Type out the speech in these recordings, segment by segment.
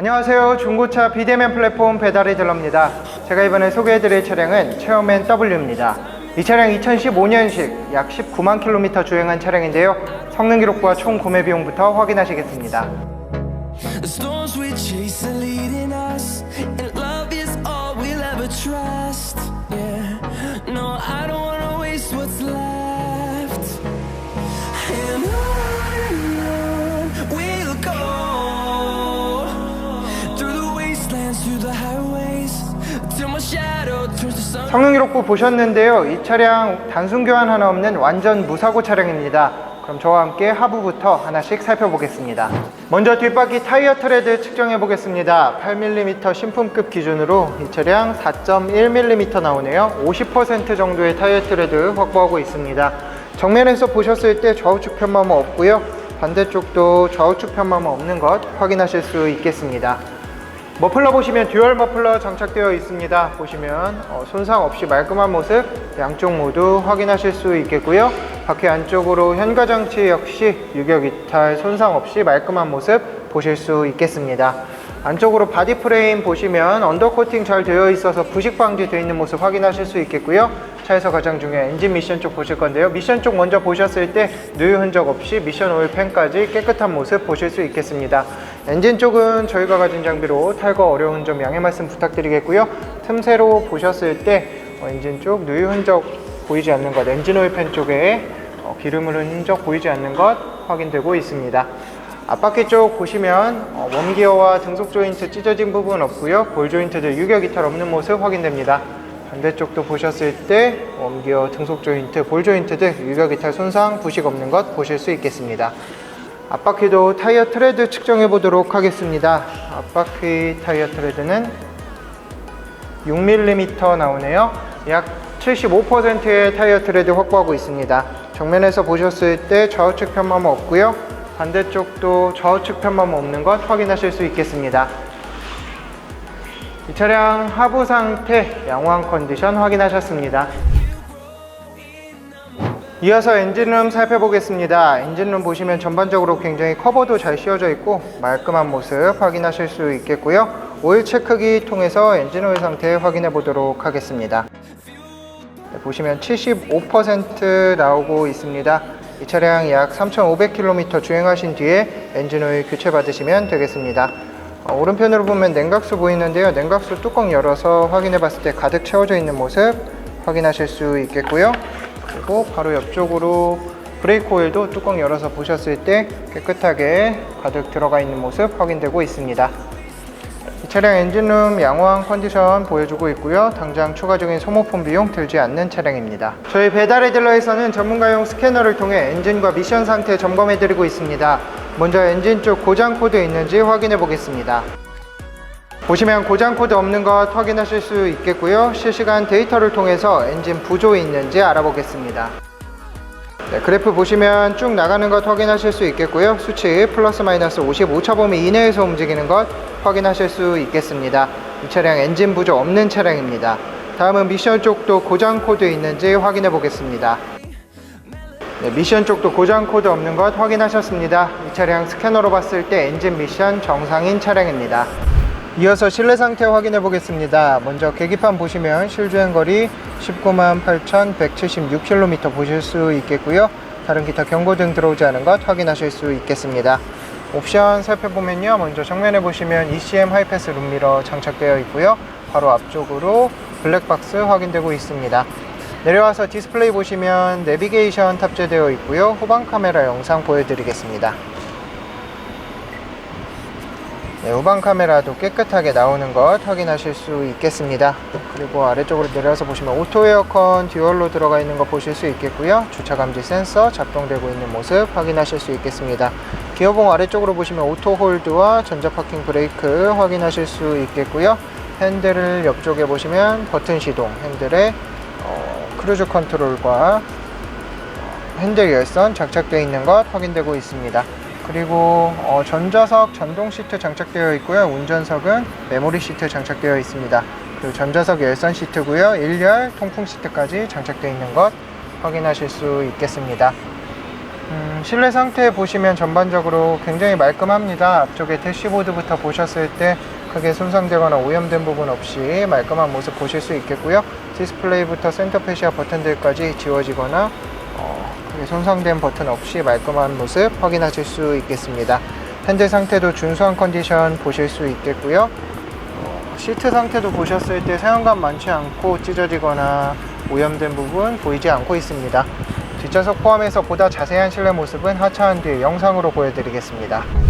안녕하세요. 중고차 비대면 플랫폼 배달의 딜러입니다. 제가 이번에 소개해드릴 차량은 체어맨 W입니다. 이 차량 2015년식 약 19만 킬로미터 주행한 차량인데요. 성능 기록부와 총 구매 비용부터 확인하시겠습니다. 성능 기록부 보셨는데요. 이 차량 단순 교환 하나 없는 완전 무사고 차량입니다. 그럼 저와 함께 하부부터 하나씩 살펴보겠습니다. 먼저 뒷바퀴 타이어 트레드 측정해 보겠습니다. 8mm 신품급 기준으로 이 차량 4.1mm 나오네요. 50% 정도의 타이어 트레드 확보하고 있습니다. 정면에서 보셨을 때 좌우측 편마모 없고요. 반대쪽도 좌우측 편마모 없는 것 확인하실 수 있겠습니다. 머플러 보시면 듀얼 머플러 장착되어 있습니다. 보시면 어, 손상 없이 말끔한 모습 양쪽 모두 확인하실 수 있겠고요. 바퀴 안쪽으로 현가 장치 역시 유격 이탈 손상 없이 말끔한 모습 보실 수 있겠습니다. 안쪽으로 바디 프레임 보시면 언더 코팅 잘 되어 있어서 부식 방지 되어 있는 모습 확인하실 수 있겠고요. 차에서 가장 중요한 엔진 미션 쪽 보실 건데요. 미션 쪽 먼저 보셨을 때 누유 흔적 없이 미션 오일 팬까지 깨끗한 모습 보실 수 있겠습니다. 엔진 쪽은 저희가 가진 장비로 탈거 어려운 점 양해 말씀 부탁드리겠고요. 틈새로 보셨을 때 어, 엔진 쪽 누유 흔적 보이지 않는 것, 엔진 오일 팬 쪽에 어, 기름 흐른 흔적 보이지 않는 것 확인되고 있습니다. 앞바퀴 쪽 보시면 어, 웜기어와 등속 조인트 찢어진 부분 없고요. 볼 조인트들 유격 이탈 없는 모습 확인됩니다. 반대쪽도 보셨을 때 웜기어, 등속 조인트, 볼 조인트들 유격 이탈 손상, 부식 없는 것 보실 수 있겠습니다. 앞바퀴도 타이어 트레드 측정해 보도록 하겠습니다. 앞바퀴 타이어 트레드는 6mm 나오네요. 약 75%의 타이어 트레드 확보하고 있습니다. 정면에서 보셨을 때 좌우측 편마모 없고요. 반대쪽도 좌우측 편마모 없는 것 확인하실 수 있겠습니다. 이 차량 하부 상태 양호한 컨디션 확인하셨습니다. 이어서 엔진룸 살펴보겠습니다. 엔진룸 보시면 전반적으로 굉장히 커버도 잘 씌워져 있고 말끔한 모습 확인하실 수 있겠고요. 오일 체크기 통해서 엔진 오일 상태 확인해 보도록 하겠습니다. 네, 보시면 75% 나오고 있습니다. 이 차량 약 3,500km 주행하신 뒤에 엔진 오일 교체 받으시면 되겠습니다. 어, 오른편으로 보면 냉각수 보이는데요. 냉각수 뚜껑 열어서 확인해 봤을 때 가득 채워져 있는 모습 확인하실 수 있겠고요. 그리고 바로 옆쪽으로 브레이크 오일도 뚜껑 열어서 보셨을 때 깨끗하게 가득 들어가 있는 모습 확인되고 있습니다. 이 차량 엔진룸 양호한 컨디션 보여주고 있고요. 당장 추가적인 소모품 비용 들지 않는 차량입니다. 저희 배달의 딜러에서는 전문가용 스캐너를 통해 엔진과 미션 상태 점검해 드리고 있습니다. 먼저 엔진 쪽 고장 코드 있는지 확인해 보겠습니다. 보시면 고장 코드 없는 것 확인하실 수 있겠고요. 실시간 데이터를 통해서 엔진 부조 있는지 알아보겠습니다. 네, 그래프 보시면 쭉 나가는 것 확인하실 수 있겠고요. 수치 플러스 마이너스 55차 범위 이내에서 움직이는 것 확인하실 수 있겠습니다. 이 차량 엔진 부조 없는 차량입니다. 다음은 미션 쪽도 고장 코드 있는지 확인해 보겠습니다. 네, 미션 쪽도 고장 코드 없는 것 확인하셨습니다. 이 차량 스캐너로 봤을 때 엔진 미션 정상인 차량입니다. 이어서 실내 상태 확인해 보겠습니다. 먼저 계기판 보시면 실주행 거리 19만 8,176km 보실 수 있겠고요. 다른 기타 경고등 들어오지 않은 것 확인하실 수 있겠습니다. 옵션 살펴보면요. 먼저 정면에 보시면 ECM 하이패스 룸미러 장착되어 있고요. 바로 앞쪽으로 블랙박스 확인되고 있습니다. 내려와서 디스플레이 보시면 내비게이션 탑재되어 있고요. 후방 카메라 영상 보여드리겠습니다. 네, 후방 카메라도 깨끗하게 나오는 것 확인하실 수 있겠습니다. 그리고 아래쪽으로 내려서 보시면 오토 에어컨 듀얼로 들어가 있는 거 보실 수 있겠고요. 주차 감지 센서 작동되고 있는 모습 확인하실 수 있겠습니다. 기어봉 아래쪽으로 보시면 오토 홀드와 전자 파킹 브레이크 확인하실 수 있겠고요. 핸들을 옆쪽에 보시면 버튼 시동, 핸들에 어, 크루즈 컨트롤과 핸들 열선 장착되어 있는 것 확인되고 있습니다. 그리고 어, 전좌석 전동 시트 장착되어 있고요. 운전석은 메모리 시트 장착되어 있습니다. 그리고 전좌석 열선 시트고요. 1열 통풍 시트까지 장착되어 있는 것 확인하실 수 있겠습니다. 음, 실내 상태 보시면 전반적으로 굉장히 말끔합니다. 앞쪽에 대시보드부터 보셨을 때 크게 손상되거나 오염된 부분 없이 말끔한 모습 보실 수 있겠고요. 디스플레이부터 센터 페시아 버튼들까지 지워지거나 손상된 버튼 없이 말끔한 모습 확인하실 수 있겠습니다. 핸들 상태도 준수한 컨디션 보실 수 있겠고요. 어, 시트 상태도 보셨을 때 사용감 많지 않고 찢어지거나 오염된 부분 보이지 않고 있습니다. 뒷좌석 포함해서 보다 자세한 실내 모습은 하차한 뒤에 영상으로 보여드리겠습니다.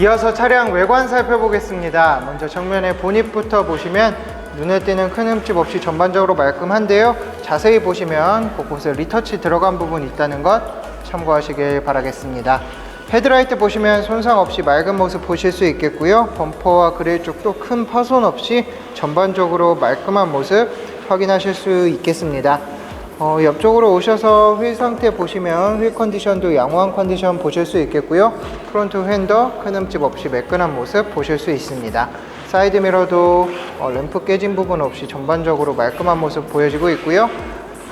이어서 차량 외관 살펴보겠습니다. 먼저 정면의 보닛부터 보시면 눈에 띄는 큰 흠집 없이 전반적으로 말끔한데요. 자세히 보시면 곳곳에 리터치 들어간 부분 있다는 것 참고하시길 바라겠습니다. 헤드라이트 보시면 손상 없이 맑은 모습 보실 수 있겠고요. 범퍼와 그릴 쪽도 큰 파손 없이 전반적으로 말끔한 모습 확인하실 수 있겠습니다. 어, 옆쪽으로 오셔서 휠 상태 보시면 휠 컨디션도 양호한 컨디션 보실 수 있겠고요. 프론트 휀더 큰 흠집 없이 매끈한 모습 보실 수 있습니다. 사이드 미러도 어, 램프 깨진 부분 없이 전반적으로 말끔한 모습 보여지고 있고요.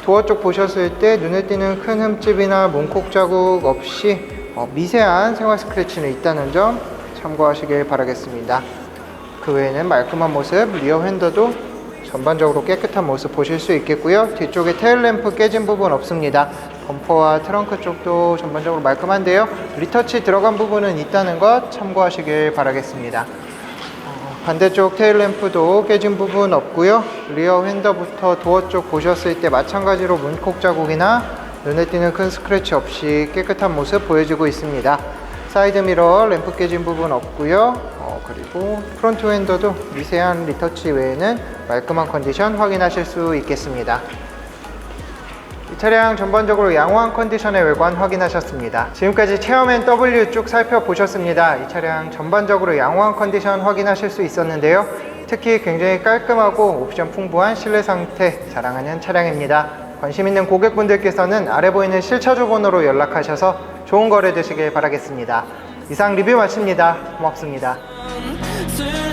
도어 쪽 보셨을 때 눈에 띄는 큰 흠집이나 문콕 자국 없이 어, 미세한 생활 스크래치는 있다는 점 참고하시길 바라겠습니다. 그 외에는 말끔한 모습, 리어 핸더도 전반적으로 깨끗한 모습 보실 수 있겠고요. 뒤쪽에 테일 램프 깨진 부분 없습니다. 범퍼와 트렁크 쪽도 전반적으로 말끔한데요. 리터치 들어간 부분은 있다는 것 참고하시길 바라겠습니다. 어, 반대쪽 테일 램프도 깨진 부분 없고요. 리어 핸더부터 도어 쪽 보셨을 때 마찬가지로 문콕 자국이나 눈에 띄는 큰 스크래치 없이 깨끗한 모습 보여지고 있습니다. 사이드 미러 램프 깨진 부분 없고요. 어, 그리고 프론트 핸더도 미세한 리터치 외에는 말끔한 컨디션 확인하실 수 있겠습니다. 이 차량 전반적으로 양호한 컨디션의 외관 확인하셨습니다. 지금까지 체험앤 W 쭉 살펴보셨습니다. 이 차량 전반적으로 양호한 컨디션 확인하실 수 있었는데요. 특히 굉장히 깔끔하고 옵션 풍부한 실내 상태 자랑하는 차량입니다. 관심 있는 고객분들께서는 아래 보이는 실차주 번호로 연락하셔서 좋은 거래 되시길 바라겠습니다. 이상 리뷰 마칩니다. 고맙습니다. soon